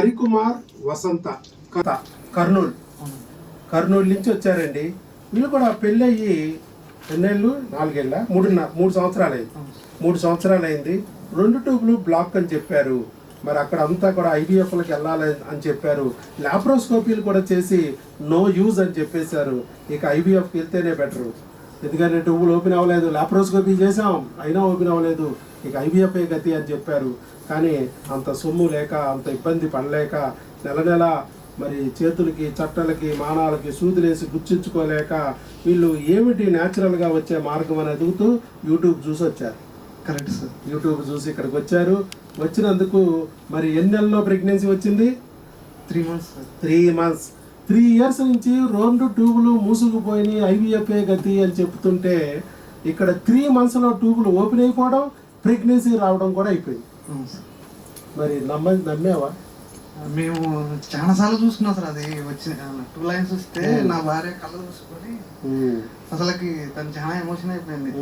హరికుమార్ వసంత కథ కర్నూలు. కర్నూలు నుంచి వచ్చారండి. వీళ్ళు కూడా పెళ్ళి అయ్యి ఎన్నేళ్ళు? నాలుగేళ్ళ? మూడున్నర మూడు సంవత్సరాలు అయింది మూడు సంవత్సరాలు అయింది రెండు ట్యూబ్లు బ్లాక్ అని చెప్పారు. మరి అక్కడ అంతా కూడా ఐవీఎఫ్లకు వెళ్ళాలి అని చెప్పారు. లాప్రోస్కోపీలు కూడా చేసి నో యూజ్ అని చెప్పేశారు. ఇక ఐవీఎఫ్కి వెళ్తేనే బెటరు. ఎందుకంటే ట్యూబులు ఓపెన్ అవ్వలేదు. లాప్రోస్కోపీ చేసాం అయినా ఓపెన్ అవ్వలేదు. ఇక ఐవీఎఫ్ఏ గతి అని చెప్పారు. కానీ అంత సొమ్ము లేక అంత ఇబ్బంది పడలేక నెల నెల మరి చేతులకి చట్టలకి మానాలకి సూదులేసి గుచ్చించుకోలేక వీళ్ళు ఏమిటి న్యాచురల్గా వచ్చే మార్గం అని ఎదుగుతూ యూట్యూబ్ చూసి వచ్చారు. కరెక్ట్ సార్ యూట్యూబ్ చూసి ఇక్కడికి వచ్చారు. వచ్చినందుకు మరి ఎన్ని నెలల్లో ప్రెగ్నెన్సీ వచ్చింది? Three months three months three years నుంచి రెండు ట్యూబులు మూసుకుపోయినాయి ఐవీఎఫ్ఏ గతి అని చెప్తుంటే ఇక్కడ త్రీ మంత్స్లో ట్యూబులు ఓపెన్ అయిపోవడం ప్రెగ్నెన్సీ రావడం కూడా అయిపోయింది. మరి నమ్మ నమ్మేవా? మేము చాలా సార్లు చూసుకున్నాం సార్ అది వచ్చి టూ లైన్స్ వస్తే నా భార్య కళ్ళు చూసుకొని అసలుకి తను చాలా ఎమోషన్ అయిపోయింది.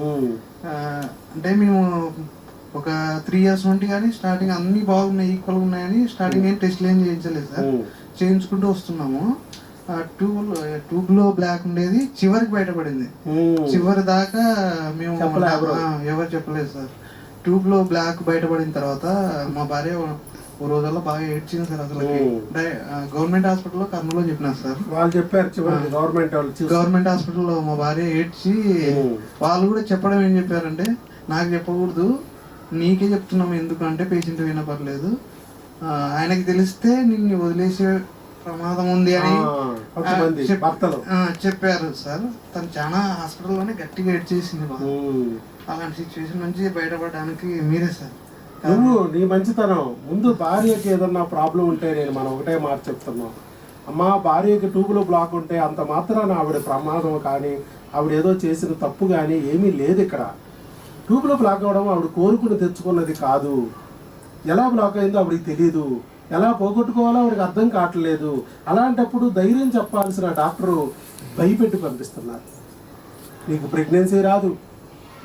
అంటే మేము ఒక త్రీ ఇయర్స్ నుండి కానీ స్టార్టింగ్ అన్ని బాగున్నాయి ఈక్వల్ ఉన్నాయని స్టార్టింగ్ ఏం టెస్ట్లు ఏం చేయించలేదు సార్. చేయించుకుంటూ వస్తున్నాము. ట్యూబ్ ట్యూబ్లో బ్లాక్ ఉండేది చివరికి బయటపడింది. చివరి దాకా మేము ఎవరు చెప్పలేదు సార్. ట్యూబ్లో బ్లాక్ బయటపడిన తర్వాత మా భార్య ఓ రోజుల్లో బాగా ఏడ్చింది సార్ అసలు. గవర్నమెంట్ హాస్పిటల్లో కర్నూలులో చెప్పినారు సార్. వాళ్ళు చెప్పారు చివరికి గవర్నమెంట్ వాళ్ళు గవర్నమెంట్ హాస్పిటల్లో మా భార్య ఏడ్చి. వాళ్ళు కూడా చెప్పడం ఏం చెప్పారంటే నాకు చెప్పకూడదు నీకే చెప్తున్నాము ఎందుకంటే పేషెంట్ విన పర్లేదు. ఆయనకి తెలిస్తే నిన్ను వదిలేసే ప్రమాదం ఉంది అని చెప్పారు సార్. తను చాలా హాస్పిటల్లోనే గట్టిగా బాగా. ఉమ్. అలాంటి సిచ్యువేషన్ నుంచి బయటపడడానికి మీరే సార్. నువ్వు నీ మంచితనం. ముందు భార్యకి ఏదన్నా ప్రాబ్లం ఉంటే నేను మనం ఒకటే మాట చెప్తున్నాం. అమ్మా భార్యకి ట్యూబులో బ్లాక్ ఉంటే అంత మాత్రాన ఆవిడ ప్రమాదం కానీ ఆవిడ ఏదో చేసిన తప్పు కానీ ఏమీ లేదు ఇక్కడ. ట్యూబ్లో బ్లాక్ అవ్వడం ఆవిడ కోరుకుని తెచ్చుకున్నది కాదు. ఎలా బ్లాక్ అయిందో ఆవిడకి తెలియదు ఎలా పోగొట్టుకోవాలో వాడికి అర్థం కావట్లేదు. అలాంటప్పుడు ధైర్యం చెప్పాల్సిన డాక్టరు భయపెట్టి పంపిస్తున్నారు. నీకు ప్రెగ్నెన్సీ రాదు.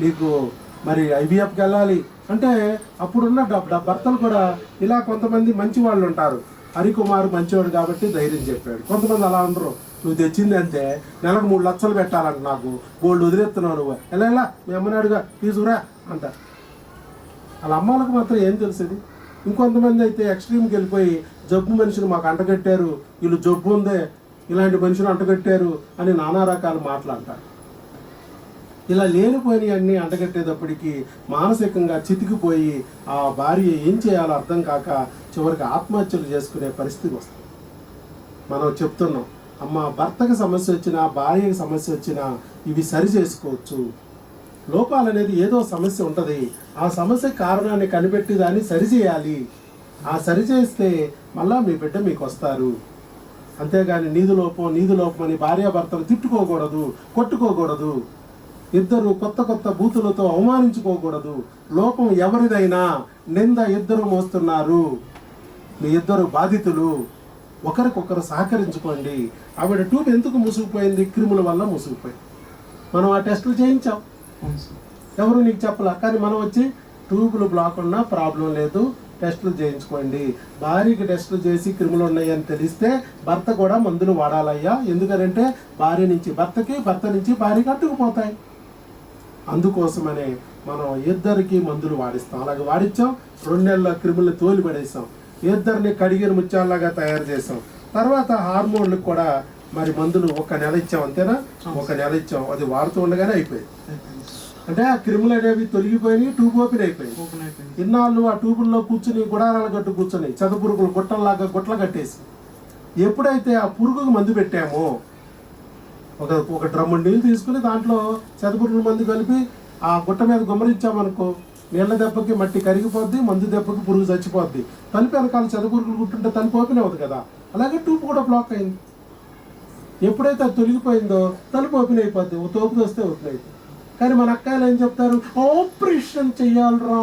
నీకు మరి ఐవీఎఫ్కి వెళ్ళాలి. అంటే అప్పుడున్న భర్తలు కూడా ఇలా కొంతమంది మంచి వాళ్ళు ఉంటారు. హరికుమార్ మంచివాడు కాబట్టి ధైర్యం చెప్పాడు. కొంతమంది అలా ఉండరు నువ్వు తెచ్చింది అంతే. నెలకు మూడు లక్షలు పెట్టాలంట నాకు. గోల్డ్ వదిలేస్తున్నావు నువ్వు. ఎలా ఎలా మీ అమ్మని అడుగా. తీసుకురా అంట వాళ్ళ అమ్మాలకు మాత్రం ఏం తెలుస్తుంది ఇంకొంతమంది అయితే ఎక్స్ట్రీమ్కి వెళ్ళిపోయి జబ్బు మనిషిని మాకు అంటగట్టారు వీళ్ళు జబ్బు ఉందే ఇలాంటి మనుషులు అంటగట్టారు అని నానా రకాల మాటలు అంటారు ఇలా లేనిపోయినవన్నీ అంటగట్టేటప్పటికీ మానసికంగా చితికిపోయి ఆ భార్య ఏం చేయాలో అర్థం కాక చివరికి ఆత్మహత్యలు చేసుకునే పరిస్థితి వస్తుంది. మనం చెప్తున్నాం అమ్మ భర్తకి సమస్య వచ్చినా భార్యకి సమస్య వచ్చినా ఇవి సరి చేసుకోవచ్చు. లోపాలు అనేది ఏదో సమస్య ఉంటుంది ఆ సమస్య కారణాన్ని కనిపెట్టి దాన్ని సరిచేయాలి ఆ సరిచేస్తే మళ్ళా మీ బిడ్డ మీకు వస్తారు అంతేగాని నీదు లోపం నీది లోపం అని భార్యాభర్తలు తిట్టుకోకూడదు కొట్టుకోకూడదు. ఇద్దరు కొత్త కొత్త బూతులతో అవమానించుకోకూడదు. లోపం ఎవరిదైనా నింద ఇద్దరు మోస్తున్నారు. మీ ఇద్దరు బాధితులు ఒకరికొకరు సహకరించుకోండి. ఆవిడ ట్యూబ్ ఎందుకు ముసుగుపోయింది క్రిముల వల్ల ముసుగుపోయింది మనం ఆ టెస్టులు చేయించాం. ఎవరు నీకు చెప్పలా? కానీ మనం వచ్చి ట్యూబులు బ్లాక్ ఉన్నా ప్రాబ్లం లేదు. టెస్టులు చేయించుకోండి. భార్యకి టెస్టులు చేసి క్రిములు ఉన్నాయని తెలిస్తే భర్త కూడా మందులు వాడాలయ్యా. ఎందుకంటే భార్య నుంచి భర్తకి భర్త నుంచి భార్యకి అట్టుకుపోతాయి అందుకోసమనే మనం ఇద్దరికి మందులు వాడిస్తాం. అలాగే వాడిచ్చాం. రెండు నెలల క్రిములను తోలి పడేసాం ఇద్దరిని కడిగిన ముత్యాల్లాగా తయారు చేసాం. తర్వాత హార్మోన్లకు కూడా మరి మందులు ఒక నెల ఇచ్చాం అంతేనా? ఒక నెల ఇచ్చాం. అది వాడుతూ ఉండగానే అయిపోయింది. అంటే ఆ క్రిములు అనేవి తొలగిపోయినాయి ట్యూబ్ ఓపెన్ అయిపోయింది ఇన్నాళ్ళు ఆ ట్యూబుల్లో కూర్చుని గుడారాలు కట్టు కూర్చుని చదపురుగులు గుట్టల్లాగా గుట్టలు కట్టేసి ఎప్పుడైతే ఆ పురుగుకు మందు పెట్టామో ఒక ఒక డ్రమ్ము నీళ్ళు తీసుకుని దాంట్లో చదపురుగుల మందు కలిపి ఆ గుట్ట మీద గుమ్మరించామనుకో నీళ్ళ దెబ్బకి మట్టి కరిగిపోద్ది మందు దెబ్బకి పురుగు చచ్చిపోద్ది. తలుపు వెనకాల చదపురుగులు గుట్టుంటే తలుపు ఓపెన్ అవుతుంది కదా. అలాగే ట్యూబ్ కూడా బ్లాక్ అయింది. ఎప్పుడైతే అది తొలగిపోయిందో తలుపు ఓపెన్ అయిపోద్ది ఓ తోపు వస్తే ఓపెన్ అయిపోయింది కానీ మన అక్కాయలు ఏం చెప్తారు? ఆపరేషన్ చెయ్యాలరా.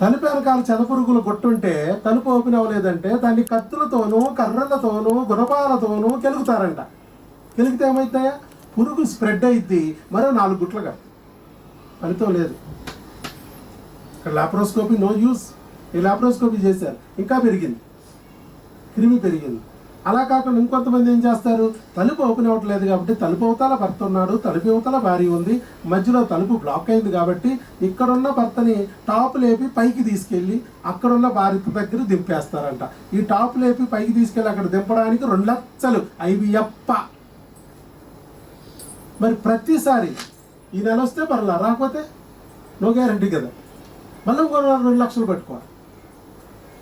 తలుపు వెనకాల చెదపురుగులు కొట్టుంటే తలుపు ఓపెన్ అవ్వలేదంటే దాన్ని కత్తులతోనూ కర్రలతోనూ గుణపాలతోనూ కెలుగుతారంట. కెలిగితే ఏమైతాయా? పురుగు స్ప్రెడ్ అయింది మరో నాలుగు గుట్లుగా ఫలితం లేదు. ఇక్కడ లాప్రోస్కోపీ నో యూస్ ఈ లాప్రోస్కోపీ చేశారు. ఇంకా పెరిగింది. క్రిమి పెరిగింది. అలా కాకుండా ఇంకొంతమంది ఏం చేస్తారు? తలుపు ఓపెన్ అవ్వట్లేదు కాబట్టి తలుపు అవతల భర్త ఉన్నాడు తలుపు అవతల భార్య ఉంది మధ్యలో తలుపు బ్లాక్ అయింది కాబట్టి ఇక్కడున్న భర్తని టాప్ లేపి పైకి తీసుకెళ్ళి అక్కడున్న భార్య దగ్గర దింపేస్తారంట. ఈ టాప్ లేపి పైకి తీసుకెళ్ళి అక్కడ దింపడానికి రెండు లక్షలు. ఐవియప్ప మరి ప్రతిసారి ఈ నెల వస్తే పర్లా రాకపోతే నో గ్యారంటీ కదా. మళ్ళీ ఇంకో రెండు లక్షలు పట్టుకోవాలి.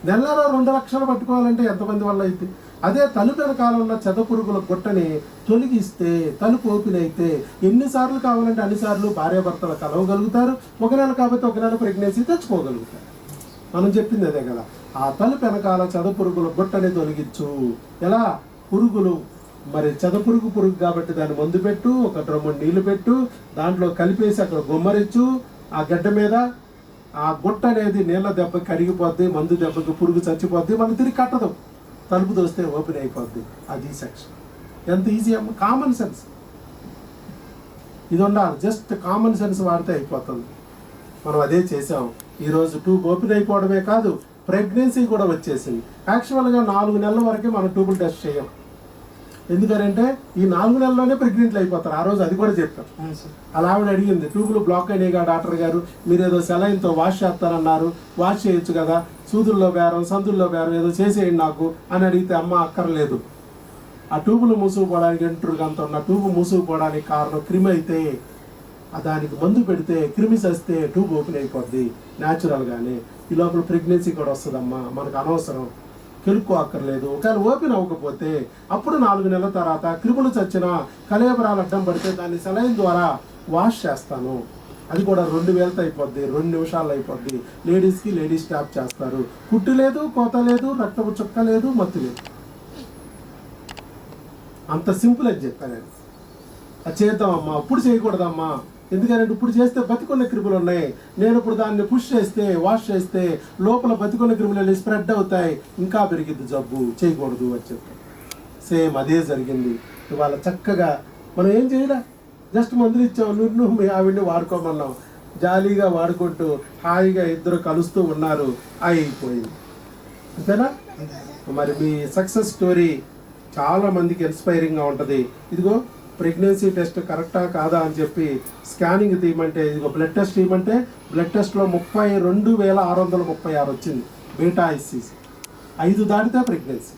నెలలో రెండు లక్షలు పట్టుకోవాలంటే ఎంతమంది వల్ల అయితే అదే తలుపు వెనకాల ఉన్న చెదపురుగుల గుట్టని తొలగిస్తే తలుపు ఓపెన్ అయితే ఎన్నిసార్లు కావాలంటే అన్నిసార్లు భార్యాభర్తలు కలవగలుగుతారు. ఒక నెల కాబట్టి ఒక నెల ప్రెగ్నెన్సీ తెచ్చుకోగలుగుతారు. మనం చెప్పింది అదే కదా. ఆ తలుపు వెనకాల చెద పురుగుల గుట్టని తొలగించు. ఎలా? పురుగులు. మరి చెదపురుగు పురుగు కాబట్టి దాన్ని మందు పెట్టు ఒక డ్రమ్ము నీళ్ళు పెట్టు దాంట్లో కలిపేసి అక్కడ గుమ్మరించు. ఆ గడ్డ మీద ఆ గుట్ట అనేది నీళ్ళ దెబ్బకి కరిగిపోద్ది మందు దెబ్బకి పురుగు చచ్చిపోద్ది మనం తిరిగి కట్టదు. తలుపు దోస్తే ఓపెన్ అయిపోద్ది. అది సెక్షన్ ఎంత ఈజీ అమ్మ? కామన్ సెన్స్ ఇది ఉండాలి జస్ట్ కామన్ సెన్స్ వాడితే అయిపోతుంది. మనం అదే చేసాం ఈరోజు ట్యూబ్ ఓపెన్ అయిపోవడమే కాదు ప్రెగ్నెన్సీ కూడా వచ్చేసింది. యాక్చువల్గా నాలుగు నెలల వరకే మనం ట్యూబుల్ టెస్ట్ చేయం. ఎందుకంటే ఈ నాలుగు నెలల్లోనే ప్రెగ్నెంట్లు అయిపోతారు. ఆ రోజు అది కూడా చెప్పాం అలా ఆవిడ అడిగింది ట్యూబులు బ్లాక్ అయినాయిగా డాక్టర్ గారు? మీరు ఏదో సెలైన్తో వాష్ చేస్తారన్నారు. వాష్ చేయొచ్చు కదా? సూదుల్లో బేరం సందుల్లో బేరం ఏదో చేసేయండి నాకు అని అడిగితే అమ్మ అక్కర్లేదు. ఆ ట్యూబులు మూసుకుపోవడానికి ఎంట్రుగా అంత ఉన్న ట్యూబు మూసుకుపోవడానికి కారణం క్రిమి అయితే దానికి మందు పెడితే క్రిమి చస్తే ట్యూబ్ ఓపెన్ అయిపోద్ది న్యాచురల్గానే ఈ లోపల ప్రెగ్నెన్సీ కూడా వస్తుందమ్మా మనకు అనవసరం. కెలుక్కో అక్కర్లేదు. ఒకవేళ ఓపెన్ అవ్వకపోతే అప్పుడు నాలుగు నెలల తర్వాత క్రిములు చచ్చిన కలేబరాలు అడ్డం పడితే దాన్ని సెలైన్ ద్వారా వాష్ చేస్తాను. అది కూడా రెండు వేలతో అయిపోద్ది రెండు నిమిషాలు అయిపోద్ది. లేడీస్కి లేడీస్ ట్యాప్ చేస్తారు. కుట్టు లేదు కోత లేదు రక్తపు చుక్క లేదు మత్తు లేదు. అంత సింపుల్ అని చెప్పాను నేను. అది చేద్దామమ్మా ఇప్పుడు చేయకూడదమ్మా. ఎందుకంటే ఇప్పుడు చేస్తే బతికున్న క్రిములు ఉన్నాయి. నేను ఇప్పుడు దాన్ని పుష్ చేస్తే వాష్ చేస్తే లోపల బతికున్న క్రిములు స్ప్రెడ్ అవుతాయి. ఇంకా పెరిగిద్ది జబ్బు. చేయకూడదు అని చెప్పి. సేమ్ అదే జరిగింది. ఇవాళ చక్కగా మనం ఏం చేయలే. జస్ట్ మందులు ఇచ్చాం నువ్వు నువ్వు మీ ఆవిడ్ని వాడుకోమన్నాం. జాలీగా వాడుకుంటూ హాయిగా ఇద్దరు కలుస్తూ ఉన్నారు. అయిపోయింది. అంతేనా? మరి మీ సక్సెస్ స్టోరీ చాలా మందికి ఇన్స్పైరింగ్గా ఉంటుంది. ఇదిగో ప్రెగ్నెన్సీ టెస్ట్ కరెక్టా కాదా అని చెప్పి స్కానింగ్ తీయమంటే ఇదిగో బ్లడ్ టెస్ట్ తీయమంటే బ్లడ్ టెస్ట్లో ముప్పై రెండు వేల ఆరు వందల ముప్పై ఆరు వచ్చింది. Beta HCG. ఐదు దాటితే ప్రెగ్నెన్సీ.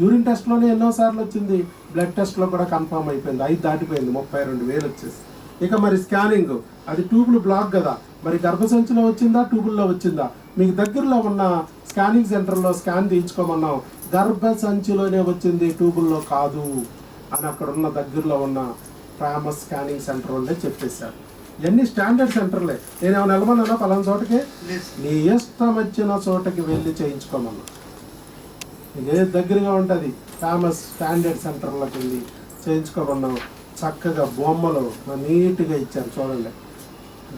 యూరిన్ టెస్ట్లోనే ఎన్నోసార్లు వచ్చింది. బ్లడ్ టెస్ట్లో కూడా కన్ఫర్మ్ అయిపోయింది. ఐదు దాటిపోయింది. ముప్పై రెండు వేలు వచ్చేసి. ఇక మరి స్కానింగ్. అది ట్యూబులు బ్లాక్ కదా. మరి గర్భసంచిలో వచ్చిందా? ట్యూబుల్లో వచ్చిందా? మీకు దగ్గరలో ఉన్న స్కానింగ్ సెంటర్లో స్కాన్ తీయించుకోమన్నాం. గర్భసంచిలోనే వచ్చింది. ట్యూబుల్లో కాదు అని అక్కడ ఉన్న దగ్గరలో ఉన్న ఫేమస్ స్కానింగ్ సెంటర్ ఉండే చెప్పేశారు. ఇవన్నీ స్టాండర్డ్ సెంటర్లే. నేను ఏమైనా నిలబడినా పలానా చోటకి? నీ ఇష్టం వచ్చిన చోటకి వెళ్ళి చేయించుకోమన్నా. ఏది దగ్గరగా ఉంటుంది. ఫేమస్ స్టాండర్డ్ సెంటర్లోకి వెళ్ళి చేయించుకోమన్నాం చక్కగా బొమ్మలు నీట్గా ఇచ్చారు చూడండి.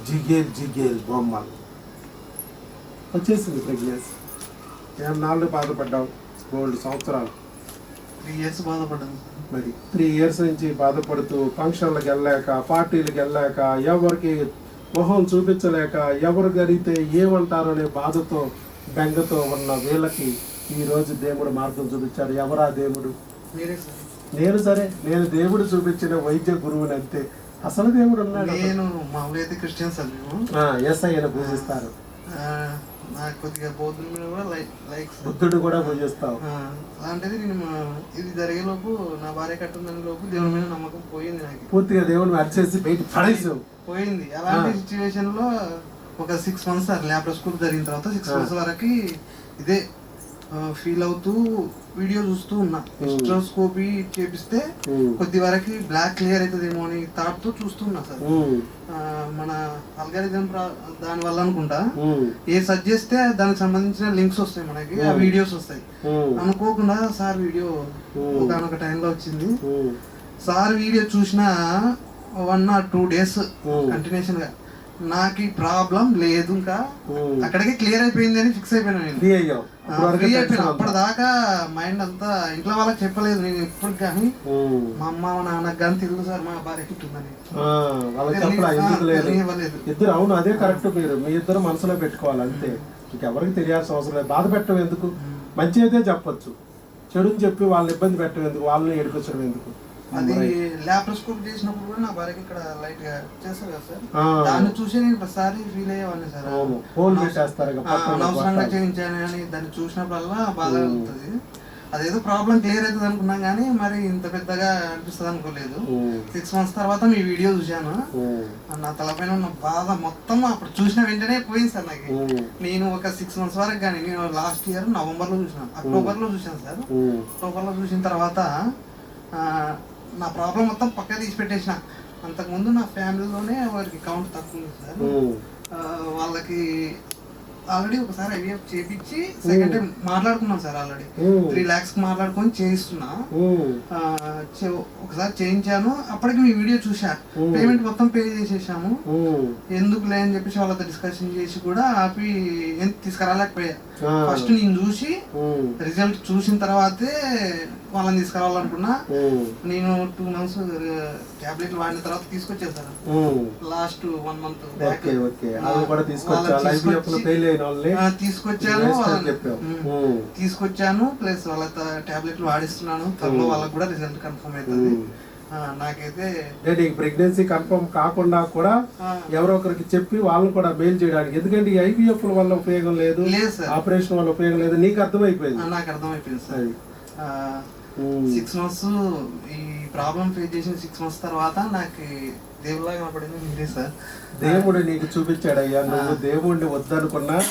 జిగేల్ జిగేల్ బొమ్మలు. వచ్చేసింది ప్రెగ్నెన్సీ ఏం నాళ్ళు బాధపడ్డావు? గోల్డ్ సంవత్సరాలు. త్రీ ఇయర్స్ బాధపడ్డాను. మరి త్రీ ఇయర్స్ నుంచి బాధపడుతూ ఫంక్షన్లకు వెళ్ళాక పార్టీలకు వెళ్ళాక ఎవరికి మొహం చూపించలేక ఎవరు గరిగితే ఏమంటారనే బాధతో బెంగతో ఉన్న వీళ్ళకి ఈ రోజు దేవుడు మార్గం చూపించాడు. ఎవరా దేవుడు? నేను సరే. నేను దేవుడు చూపించిన వైద్య గురువుని అంతే. అసలు దేవుడు ఉన్నాడు? నేను మామూలుగా అయితే క్రిస్టియన్స్ ఎస్ అయ్యను పూజిస్తారు. కొద్దిగా బౌద్ధుల మీద కూడా లైక్ బుద్ధుడు కూడా పూజిస్తావు. అలాంటిది నేను మా- ఇది జరిగేలోపు నా భార్య కట్టుందని లోపు దేవుని మీద నమ్మకం పోయింది నాకు. పూర్తిగా దేవుడిని అరిచేసి బయట పడేసావు పోయింది. అలాంటి. సిచ్యువేషన్లో ఒక సిక్స్ మంత్స్ సార్ ల్యాప్రోస్కోప్ జరిగిన తర్వాత సిక్స్. మంత్స్ వరకు ఇదే ఫీల్ అవుతూ వీడియో చూస్తూ ఉన్నా. హిస్ట్రోస్కోపీ చేపిస్తే. కొద్ది వరకు బ్లాక్ క్లియర్ అవుతుందేమో అని థాట్తో చూస్తున్నా సార్ మన అల్గారిథం దాని వల్ల అనుకుంటా ఏ సర్చ్ చేస్తే దానికి సంబంధించిన లింక్స్ వస్తాయి మనకి ఆ. వీడియోస్ వస్తాయి అనుకోకుండా సార్ వీడియో. ఒకనొక టైంలో వచ్చింది. సార్ వీడియో చూసిన వన్ ఆర్ టూ డేస్. కంటిన్యూషన్గా నాకు ప్రాబ్లం లేదు ఇంకా. అక్కడికే క్లియర్ అయిపోయింది అని ఫిక్స్ అయిపోయాను నేను అప్పటిదాకా మైండ్ అంతా ఇంట్లో వాళ్ళకి చెప్పలేదు నేను ఎప్పుడు కానీ. మా అమ్మ మా నాన్నకు కానీ తెలుసు సార్ మా భార్య ఉంటుందని ఇద్దరు అవును అదే కరెక్ట్ మీరు మీ ఇద్దరు మనసులో పెట్టుకోవాలి అంతే. ఇంకెవరికి తెలియాల్సిన అవసరం లేదు. బాధ పెట్టడం ఎందుకు? మంచి అయితే చెప్పొచ్చు. చెడుని చెప్పి వాళ్ళని ఇబ్బంది పెట్టడం ఎందుకు? వాళ్ళని ఏడిపించడం ఎందుకు? అది ల్యాప్రోస్కోప్ చేసినప్పుడు కూడా నా భార్యకి ఇక్కడ లైట్గా చేస్తారు కదా సార్. దాన్ని చూసి నేను ప్రతిసారి ఫీల్ అయ్యేవాడిని సార్. హోల్ పెట్టేస్తారు అనవసరంగా. చేయించాను అని దాన్ని చూసినప్పుడల్లా బాధ అవుతుంది అదేదో ప్రాబ్లం క్లియర్ అవుతుంది అనుకున్నాం కానీ మరి ఇంత పెద్దగా అనిపిస్తుంది అనుకోలేదు. సిక్స్ మంత్స్ తర్వాత మీ వీడియో చూశాను. నా తలపైన ఉన్న బాధ మొత్తం అప్పుడు చూసిన వెంటనే పోయింది సార్ నాకు. నేను ఒక సిక్స్ మంత్స్ వరకు కానీ నేను లాస్ట్ ఇయర్ నవంబర్లో చూసాను అక్టోబర్లో చూసాను సార్. అక్టోబర్లో చూసిన తర్వాత నా ప్రాబ్లం మొత్తం పక్క తీసి పెట్టేసిన. అంతకుముందు నా ఫ్యామిలీలోనే వారికి కౌంట్ తక్కువ ఉంది సార్. వాళ్ళకి ఆల్రెడీ ఒకసారి ఐవీఎఫ్ చేపించి సెకండ్ టైం మాట్లాడుకున్నాం సార్ ఆల్రెడీ త్రీ ల్యాక్స్ మాట్లాడుకొని చేయిస్తున్నా. ఒకసారి చేయించాను. అప్పటికి మీ వీడియో చూసా. పేమెంట్ మొత్తం పే చేసేసాము. ఉమ్, ఎందుకులే అని చెప్పేసి వాళ్ళతో డిస్కషన్ చేసి కూడా ఆపి తీసుకురాలేకపోయా. ఫస్ట్ నేను చూసి రిజల్ట్ చూసిన తర్వాతే వాళ్ళని తీసుకురావాలనుకున్నా నేను టూ మంత్స్ టాబ్లెట్లు వాడిన తర్వాత తీసుకొచ్చేసాను. లాస్ట్ వన్ మంత్ తీసుకొచ్చాను. తీసుకొచ్చాను. ప్లస్ వాళ్ళ టాబ్లెట్లు వాడిస్తున్నాను. త్వరలో వాళ్ళకి కూడా రిజల్ట్ కన్ఫర్మ్ అవుతుంది. నాకైతే నీకు ప్రెగ్నెన్సీ కన్ఫర్మ్ కాకుండా కూడా ఎవరో ఒకరికి చెప్పి వాళ్ళని కూడా మెయిల్ చేయడానికి. ఎందుకంటే ఈ ఐవీఎఫ్ వల్ల ఉపయోగం లేదు. ఆపరేషన్ వల్ల ఉపయోగం లేదు. నీకు అర్థమైపోయింది. నాకు అర్థమైపోయింది సార్. సిక్స్ మంత్స్ ఈ ప్రాబ్లం ఫేస్ చేసిన సిక్స్ మంత్స్ తర్వాత నాకు దేవుళ్ళగా కనపడింది మీరే సార్. దేవుడు నీకు చూపించాడయ్యా. నువ్వు దేవుడిని వద్దనుకున్నా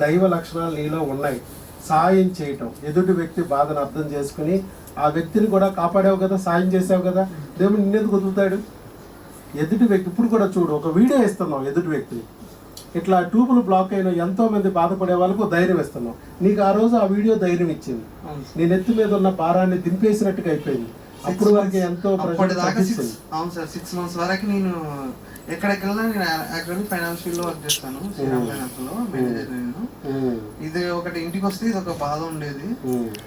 దైవ లక్షణాలు నీలో ఉన్నాయి. సాయం చేయటం. ఎదుటి వ్యక్తి బాధను అర్థం చేసుకుని ఆ వ్యక్తిని కూడా కాపాడావు కదా సాయం చేసావు కదా. దేవుడు నిన్నెందుకు వదులుతాడు? ఎదుటి వ్యక్తి ఇప్పుడు కూడా చూడు ఒక వీడియో ఇస్తున్నావు ఎదుటి వ్యక్తిని. ఇట్లా ట్యూబులు బ్లాక్ అయిన ఎంతో మంది బాధపడే వాళ్ళకు ధైర్యం ఇస్తున్నావు నీకు ఆ రోజు ఆ వీడియో ధైర్యం ఇచ్చింది. అవును సార్. నీ నెత్తి మీద ఉన్న భారాన్ని దింపేసినట్టుగా అయిపోయింది. అప్పుడు వరకు ఎంతో అవును సార్ సిక్స్ మంత్స్ వరకు నేను ఎక్కడికి వెళ్ళినా నేను ఫైనాన్షియల్లో వర్క్ చేస్తాను. శ్రీరామ్ ఫైనాన్స్లో మేనేజర్ నేను. ఇది ఒకటి ఇంటికి వస్తే ఇది ఒక బాధ ఉండేది.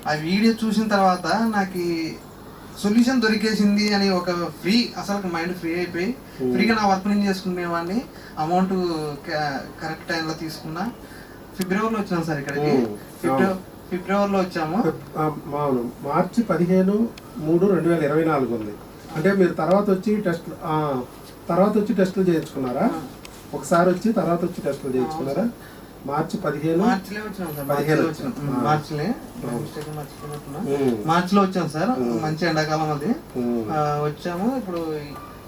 ఆ వీడియో చూసిన తర్వాత నాకు సొల్యూషన్ దొరికేసింది అని ఒక ఫ్రీ అసలు మైండ్ ఫ్రీ అయిపోయి ఫ్రీగా నా వర్క్ నేను చేసుకునేవాడిని. అమౌంట్ కరెక్ట్ టైంలో తీసుకున్నా. ఫిబ్రవరిలో వచ్చాను సార్ ఇక్కడికి. ఫిబ్రవరి ఫిబ్రవరిలో వచ్చాము. అవును. మార్చి పదిహేను మూడు రెండు వేల ఇరవై నాలుగు ఉంది. అంటే మీరు తర్వాత వచ్చి టెస్ట్ తర్వాత వచ్చి టెస్టులు చేయించుకున్నారా? ఒకసారి వచ్చి తర్వాత వచ్చి టెస్టులు చేయించుకున్నారా? మార్చి పదిహేను మార్చిలో వచ్చాం. వచ్చాం. సార్. మంచి ఎండాకాలం అది. వచ్చాము. ఇప్పుడు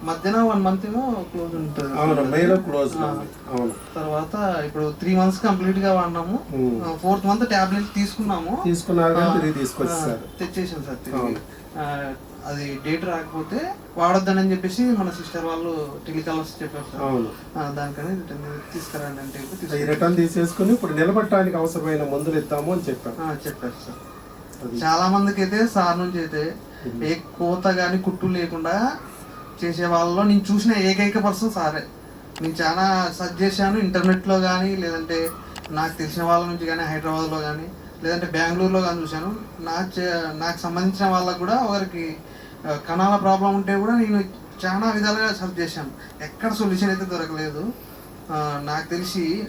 మధ్యన వన్ మంత్ ఏమో క్లోజ్ ఉంటుంది. అవును మేలో క్లోజ్. అవును. తర్వాత ఇప్పుడు త్రీ మంత్స్ కంప్లీట్గా వాడినాము. ఫోర్త్ మంత్ టాబ్లెట్ తీసుకున్నాము. తీసుకున్నారు ఆ, తెచ్చేసాం సార్ తిరిగి. అది డేట్ రాకపోతే వాడొద్దని చెప్పేసి మన సిస్టర్ వాళ్ళు టెలికాలర్స్ చెప్పారు సార్. దానికని రిటర్న్ తీసుకురండి అంటే రిటర్న్ తీసేసుకుని ఇప్పుడు నిలబడటానికి అవసరమైన మందులు ఇద్దాము అని చెప్పారు. చెప్పారు సార్. చాలా మందికి అయితే సార్ నుంచి అయితే ఏ కోత కానీ కుట్టు లేకుండా చేసే వాళ్ళలో నేను చూసిన ఏకైక పర్సన్ సారే. నేను చాలా సర్చ్ చేశాను ఇంటర్నెట్లో కానీ లేదంటే నాకు తెలిసిన వాళ్ళ నుంచి కానీ హైదరాబాద్లో కానీ లేదంటే బెంగళూరులో కానీ చూశాను. నాకు చే- నాకు సంబంధించిన వాళ్ళకు కూడా ఒకరికి కణాల ప్రాబ్లం ఉంటే కూడా నేను చాలా విధాలుగా సర్చ్ చేశాను. ఎక్కడ సొల్యూషన్ అయితే దొరకలేదు. నాకు తెలిసి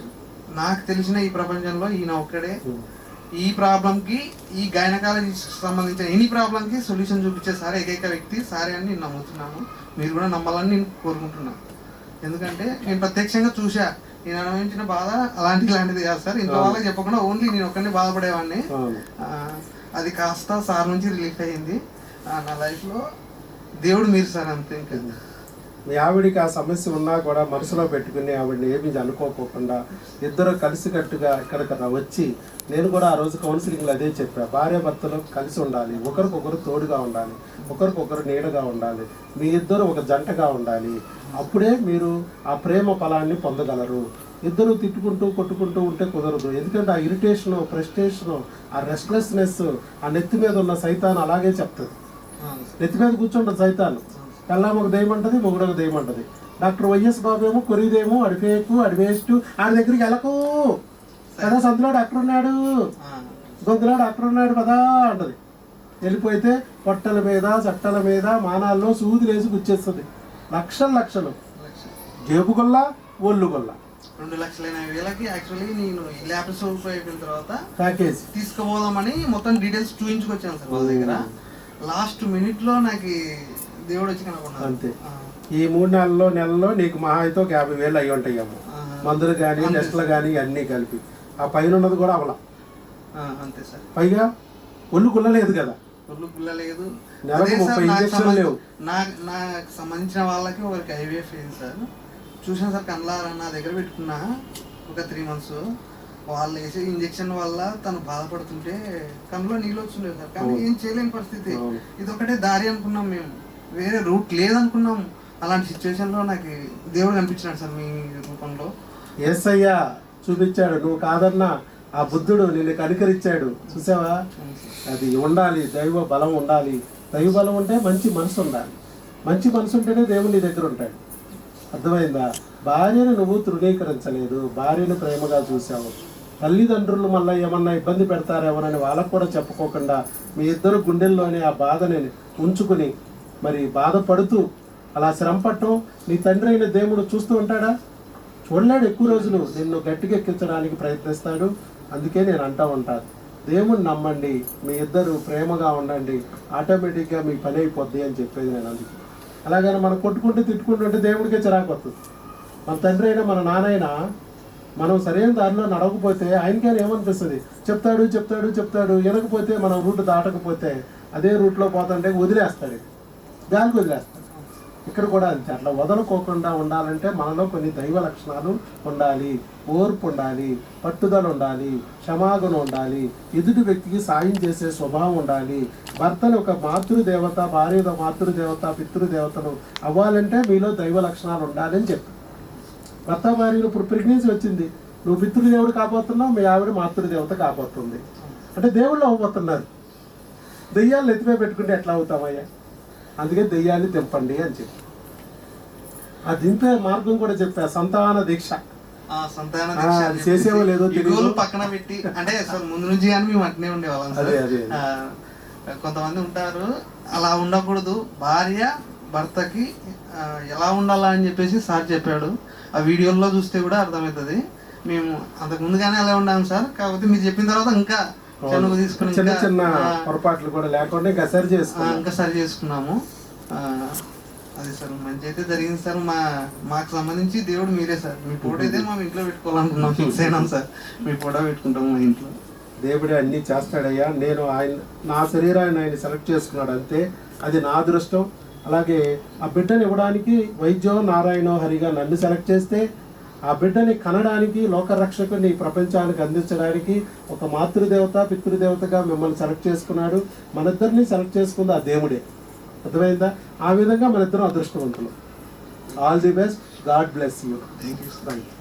నాకు తెలిసిన ఈ ప్రపంచంలో ఈయన ఒక్కడే. ఈ ప్రాబ్లం కి ఈ గైనకాలజీ సంబంధించిన ఎనీ ప్రాబ్లం కి సొల్యూషన్ చూపించే సార్ ఏకైక వ్యక్తి సారే అని నేను నమ్ముతున్నాను. మీరు కూడా నమ్మాలని నేను కోరుకుంటున్నాను. ఎందుకంటే నేను ప్రత్యక్షంగా చూసా నేను అనుభవించిన బాధ అలాంటి ఇలాంటిది కాదు సార్. ఇంట్లో వాళ్ళకి చెప్పకుండా ఓన్లీ నేను ఒక్కడిని బాధపడేవాడిని. అది కాస్త సార్ నుంచి రిలీఫ్ అయ్యింది. నా లైఫ్లో దేవుడు మీరు సార్ అంతే ఇంకా. ఆవిడికి ఆ సమస్య ఉన్నా కూడా మనసులో పెట్టుకుని ఆవిడని ఏమీ అనుకోకోకుండా ఇద్దరు కలిసికట్టుగా ఇక్కడికి వచ్చి నేను కూడా ఆ రోజు కౌన్సిలింగ్లో అదే చెప్పా. భార్య భర్తలు కలిసి ఉండాలి. ఒకరికొకరు తోడుగా ఉండాలి. ఒకరికొకరు నీడగా ఉండాలి. మీ ఇద్దరు ఒక జంటగా ఉండాలి. అప్పుడే మీరు ఆ ప్రేమ ఫలాన్ని పొందగలరు. ఇద్దరు తిట్టుకుంటూ కొట్టుకుంటూ ఉంటే కుదరదు. ఎందుకంటే ఆ ఇరిటేషను ఫ్రస్ట్రేషను ఆ రెస్ట్లెస్నెస్ ఆ నెత్తి మీద ఉన్న సైతాన్ అలాగే చెప్తుంది. నెత్తి మీద కూర్చుంటుంది సైతాన్. పెళ్ళాం ఒక దయ్యం అంటది మొగుడు ఒక దయ్యం అంటది. డాక్టర్ వైఎస్ బాబు ఏమో కొరిదేమో అడి ఫేకు అడి వేస్ట్ ఆడి దగ్గరికి వెళ్ళకు. కదా సందులో డాక్టర్ ఉన్నాడు. గొంతులో డాక్టర్ ఉన్నాడు కదా అంటది. వెళ్ళిపోతే పొట్టల మీద చట్టల మీద మానాల్లో సూదులేసి గుచ్చేస్తుంది. లక్షలు లక్షలు. లక్ష. జేబు గొల్ల ఒళ్ళు గొల్ల రెండు లక్షల ఎనభై వేలకి యాక్చువల్లీ నేను ఈ ల్యాబ్ సోప్ అయిపోయిన తర్వాత ప్యాకేజ్. తీసుకుపోదామని మొత్తం డీటెయిల్స్ చూపించుకొచ్చాను సార్ వాళ్ళ దగ్గర. లాస్ట్ మినిట్లో నాకు దేవుడు వచ్చి కనుక్కున్నాను అంతే. ఈ మూడు నెలల్లో నెలలో నీకు మహా అయితే ఒక యాభై వేలు అయ్యి ఉంటాయి అమ్మ మందులు కానీ అంతే టెస్టులు కానీ అన్నీ కలిపి. ఆ పైన ఉన్నది కూడా అవల. అంతే సార్. పైగా ఒళ్ళు గుల్లలేదు కదా. ఒళ్ళు పుల్ల లేదు నెలకు అదే సార్, ముప్పై నాకు ఇంజక్షన్లు సంబంధ- లేవు. నాకు నాకు సంబంధించిన వాళ్ళకి ఒకరికి ఐవీఎఫ్ అయింది సార్. చూసాను సార్ కళ్ళారా నా దగ్గర పెట్టుకున్నా ఒక త్రీ మంత్స్. వాళ్ళు వేసే ఇంజక్షన్ వల్ల తను బాధపడుతుంటే కళ్ళలో నీళ్ళు వచ్చిండే సార్. కానీ. ఏం చేయలేని పరిస్థితి. ఇది ఒకటే దారి అనుకున్నాం మేము. వేరే రూట్ లేదనుకున్నాం అలాంటి సిచ్యువేషన్లో నాకు దేవుడు కనిపించినాడు సార్ మీ రూపంలో. ఏసయ్య చూపించాడు నువ్వు కాదన్నా ఆ బుద్ధుడు నిన్ను కనికరించాడు. చూసావా? అది ఉండాలి దైవ బలం ఉండాలి. దైవ బలం ఉంటే మంచి మనసు ఉండాలి. మంచి మనసు ఉంటేనే దేవుడు నీ దగ్గర ఉంటాడు. అర్థమైందా? భార్యను నువ్వు తృణీకరించలేదు భార్యను ప్రేమగా చూసావు తల్లిదండ్రులు మళ్ళీ ఏమన్నా ఇబ్బంది పెడతారేమోనని వాళ్ళకు కూడా చెప్పుకోకుండా మీ ఇద్దరు గుండెల్లోనే ఆ బాధని ఉంచుకుని మరి బాధపడుతూ అలా శ్రమ పట్టడం నీ తండ్రి అయిన దేవుడు చూస్తూ ఉంటాడా? చూడలేడు ఎక్కువ రోజులు నిన్ను గట్టిగెక్కించడానికి ప్రయత్నిస్తాడు. అందుకే నేను అంటా ఉంటాను దేవుని నమ్మండి మీ ఇద్దరు ప్రేమగా ఉండండి ఆటోమేటిక్గా మీ పని అయిపోద్ది అని చెప్పేది నేను అందుకే. అలాగని మనం కొట్టుకుంటూ తిట్టుకుంటుంటే దేవుడికే చిరాకు వస్తుంది. మన తండ్రి అయినా మన నాన్నైనా మనం సరైన దారిలో నడవకపోతే ఆయనకైనా ఏమనిపిస్తుంది? చెప్తాడు చెప్తాడు చెప్తాడు వినకపోతే మనం రూట్ దాటకపోతే అదే రూట్లో పోతుంటే వదిలేస్తాడు. గాలికి వదిలేస్తాడు ఇక్కడ కూడా అంతే. అట్లా వదలుకోకుండా ఉండాలంటే మనలో కొన్ని దైవ లక్షణాలు ఉండాలి. ఓర్పు ఉండాలి. పట్టుదల ఉండాలి. క్షమాగుణం ఉండాలి. ఎదుటి వ్యక్తికి సాయం చేసే స్వభావం ఉండాలి. భర్తను ఒక మాతృదేవత భార్య మాతృదేవత పితృదేవతలు అవ్వాలంటే మీలో దైవ లక్షణాలు ఉండాలని చెప్పి. భర్త భార్యలు ఇప్పుడు ప్రెగ్నెన్సీ వచ్చింది. నువ్వు పితృదేవుడు కాబోతున్నావు మీ ఆవిడ మాతృదేవత కాబోతుంది. అంటే దేవుళ్ళు అవ్వబోతున్నారు. దెయ్యాలను ఎత్తిపై పెట్టుకుంటే ఎట్లా అవుతామయ్యా అందుకే దెయ్యాన్ని తెంపండి అని చెప్పి. ఆ దింపే మార్గం కూడా చెప్పా సంతాన దీక్ష. ఆ సంతాన దీక్ష చేసేవో లేదో పక్కన పెట్టి అంటే అసలు ముందు నుంచి కానీ మేము అట్నే ఉండేవాళ్ళం అదే, అదే. కొంతమంది ఉంటారు అలా ఉండకూడదు. భార్య భర్తకి ఎలా ఉండాలా అని చెప్పేసి సార్ చెప్పాడు. ఆ వీడియోల్లో చూస్తే కూడా అర్థమవుతుంది. మేము అంతకు ముందుగానే అలా ఉన్నాం సార్. కాకపోతే మీరు చెప్పిన తర్వాత ఇంకా చనువు తీసుకుని చిన్న చిన్న పొరపాట్లు కూడా లేకుండా ఇంకా సరి ఆ, చేసుకోవాలి ఇంకా సరి చేసుకున్నాము. అది సార్ మంచి అయితే జరిగింది సార్. మా మాకు సంబంధించి దేవుడు మీరే సార్. మీ ఫోటో అయితే మా ఇంట్లో పెట్టుకోవాలనుకున్నాం. ఫిక్స్ అయినాం సార్. మీ ఫోటో పెట్టుకుంటాం మా ఇంట్లో. దేవుడే అన్ని చేస్తాడయ్యా. నేను ఆయన నా శరీరాన్ని ఆయన సెలెక్ట్ చేసుకున్నాడు అంతే. అది నా అదృష్టం. అలాగే ఆ బిడ్డని ఇవ్వడానికి వైద్యో నారాయణో హరిగా నన్ను సెలెక్ట్ చేస్తే ఆ బిడ్డని కనడానికి లోకరక్షకుని ఈ ప్రపంచానికి అందించడానికి ఒక మాతృదేవత పితృదేవతగా మిమ్మల్ని సెలెక్ట్ చేసుకున్నాడు. మన ఇద్దరిని సెలెక్ట్ చేసుకుంది ఆ దేవుడే. అర్థమైందా? ఆ విధంగా మన ఇద్దరం అదృష్టవంతులు all the best God bless you thank you thank you